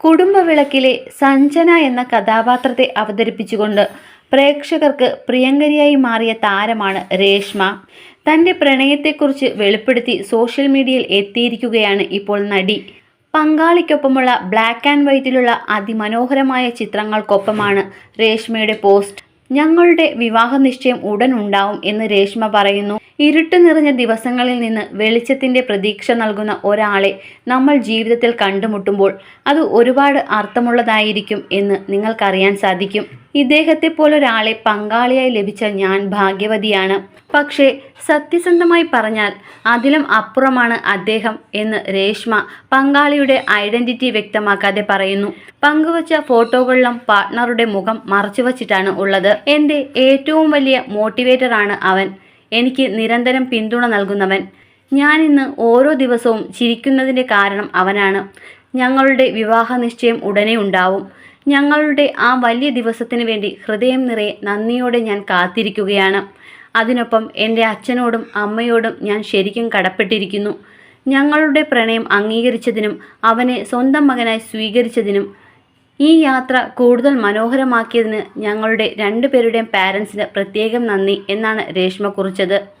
കുടുംബവിളക്കിലെ സഞ്ജന എന്ന കഥാപാത്രത്തെ അവതരിപ്പിച്ചുകൊണ്ട് പ്രേക്ഷകർക്ക് പ്രിയങ്കരിയായി മാറിയ താരമാണ് രേഷ്മ. തന്റെ പ്രണയത്തെക്കുറിച്ച് വെളിപ്പെടുത്തി സോഷ്യൽ മീഡിയയിൽ എത്തിയിരിക്കുകയാണ് ഇപ്പോൾ നടി. പങ്കാളിക്കൊപ്പമുള്ള ബ്ലാക്ക് ആൻഡ് വൈറ്റിലുള്ള അതിമനോഹരമായ ചിത്രങ്ങൾക്കൊപ്പമാണ് രേഷ്മയുടെ പോസ്റ്റ്. ഞങ്ങളുടെ വിവാഹ നിശ്ചയം ഉടൻ ഉണ്ടാവും എന്ന് രേഷ്മ പറയുന്നു. ഇരുട്ട് നിറഞ്ഞ ദിവസങ്ങളിൽ നിന്ന് വെളിച്ചത്തിന്റെ പ്രതീക്ഷ നൽകുന്ന ഒരാളെ നമ്മൾ ജീവിതത്തിൽ കണ്ടുമുട്ടുമ്പോൾ അത് ഒരുപാട് അർത്ഥമുള്ളതായിരിക്കും എന്ന് നിങ്ങൾക്കറിയാൻ സാധിക്കും. ഇദ്ദേഹത്തെ പോലൊരാളെ പങ്കാളിയായി ലഭിച്ച ഞാൻ ഭാഗ്യവതിയാണ്. പക്ഷേ സത്യസന്ധമായി പറഞ്ഞാൽ അതിലും അപ്പുറമാണ് അദ്ദേഹം എന്ന് രേഷ്മ പങ്കാളിയുടെ ഐഡന്റിറ്റി വ്യക്തമാക്കാതെ പറയുന്നു. പങ്കുവച്ച ഫോട്ടോകളിലും പാർട്ട്ണറുടെ മുഖം മറച്ചുവച്ചിട്ടാണ് ഉള്ളത്. എന്റെ ഏറ്റവും വലിയ മോട്ടിവേറ്റർ ആണ് അവൻ. എനിക്ക് നിരന്തരം പിന്തുണ നൽകുന്നവൻ. ഞാൻ ഇന്ന് ഓരോ ദിവസവും ചിരിക്കുന്നതിന്റെ കാരണം അവനാണ്. ഞങ്ങളുടെ വിവാഹ നിശ്ചയം ഉടനെ ഉണ്ടാവും. ഞങ്ങളുടെ ആ വലിയ ദിവസത്തിന് വേണ്ടി ഹൃദയം നിറയെ നന്ദിയോടെ ഞാൻ കാത്തിരിക്കുകയാണ്. അതിനൊപ്പം എന്റെ അച്ഛനോടും അമ്മയോടും ഞാൻ ശരിക്കും കടപ്പെട്ടിരിക്കുന്നു. ഞങ്ങളുടെ പ്രണയം അംഗീകരിച്ചതിനും അവനെ സ്വന്തം മകനായി സ്വീകരിച്ചതിനും ഈ യാത്ര കൂടുതൽ മനോഹരമാക്കിയതിന് ഞങ്ങളുടെ രണ്ടുപേരുടെയും പാരൻസിന് പ്രത്യേകം നന്ദി എന്നാണ് രേഷ്മ കുറിച്ചത്.